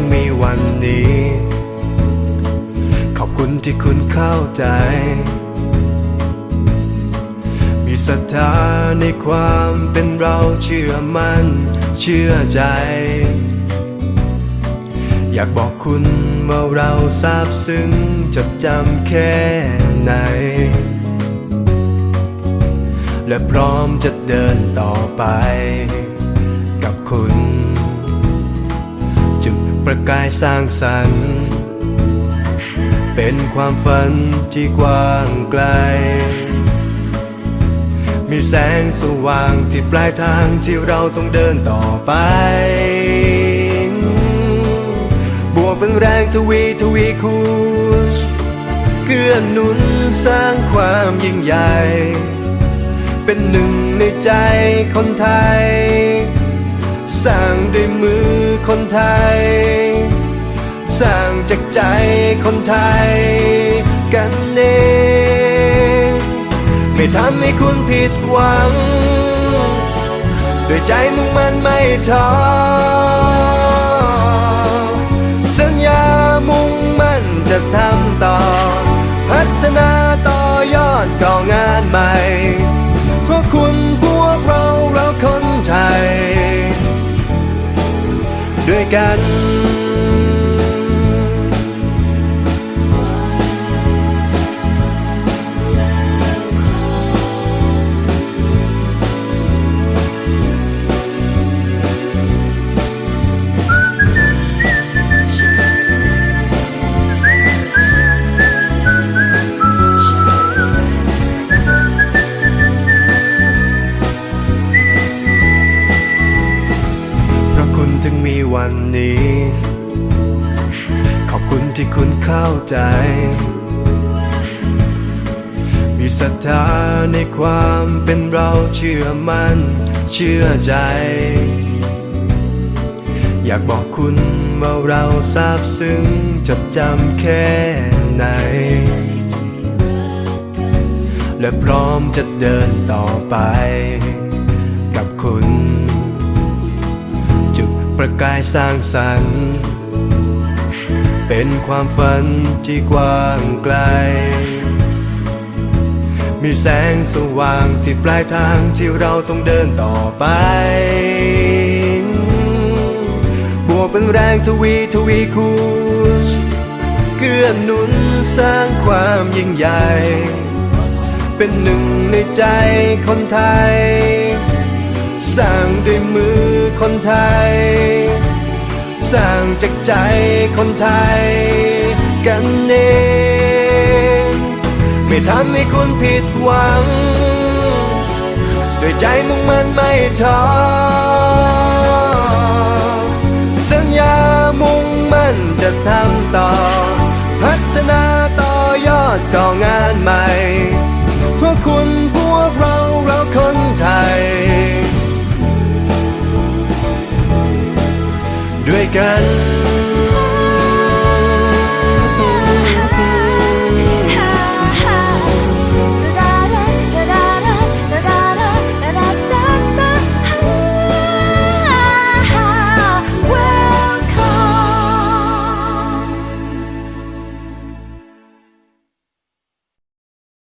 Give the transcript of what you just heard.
งมีวันนี้ ขอบคุณที่คุณเข้าใจ มีศรัทธาในความเป็นเราเชื่อมัน่นเชื่อใจ อยากบอกคุณว่าเราซาบซึ้งจดจำแค่ไหน และพร้อมจะเดินต่อไป กับคุณ ประกายสร้างสรรค์ เป็นความฝันที่กว้างไกล มีแสงสว่างที่ปลายทางที่เราต้องเดินต่อไป บวกเป็นแรงทวีทวีคูณเกื้อหนุนสร้างความยิ่งใหญ่ เป็นหนึ่งในใจคนไทย สร้างด้วยมือคนไทย สร้างจากใจคนไทยกันเองไม่ทำให้คุณผิดหวัง ด้วยใจมุ่งมั่นไม่ท้อสัญญามุ่งมั่นจะทำ ด้ วันนี้ ขอบคุณที่คุณเข้าใจ มีศรัทธาในความเป็นเราเชื่อมัน่นเชื่อใจ อยากบอกคุณว่าเราซาบซึ้งจดจำแค่ไหน และพร้อมจะเดินต่อไป ประกายสร้างสรรค์ เป็นความฝันที่กว้างไกล มีแสงสว่างที่ปลายทางที่เราต้องเดินต่อไป บวกเป็นแรงทวีทวีคูณเกื้อหนุนสร้างความยิ่งใหญ่ เป็นหนึ่งในใจคนไทย สร้างด้วยมือคนไทย สร้างจากใจคนไทย กันเอง ไม่ทำให้คุณผิดหวัง ด้วยใจมุ่งมั่นไม่ท้อสัญญามุ่งมั่นจะทำต่อ พัฒนาต่อยอดก่องานใหม่เพื่อคุณ ด้วยกัน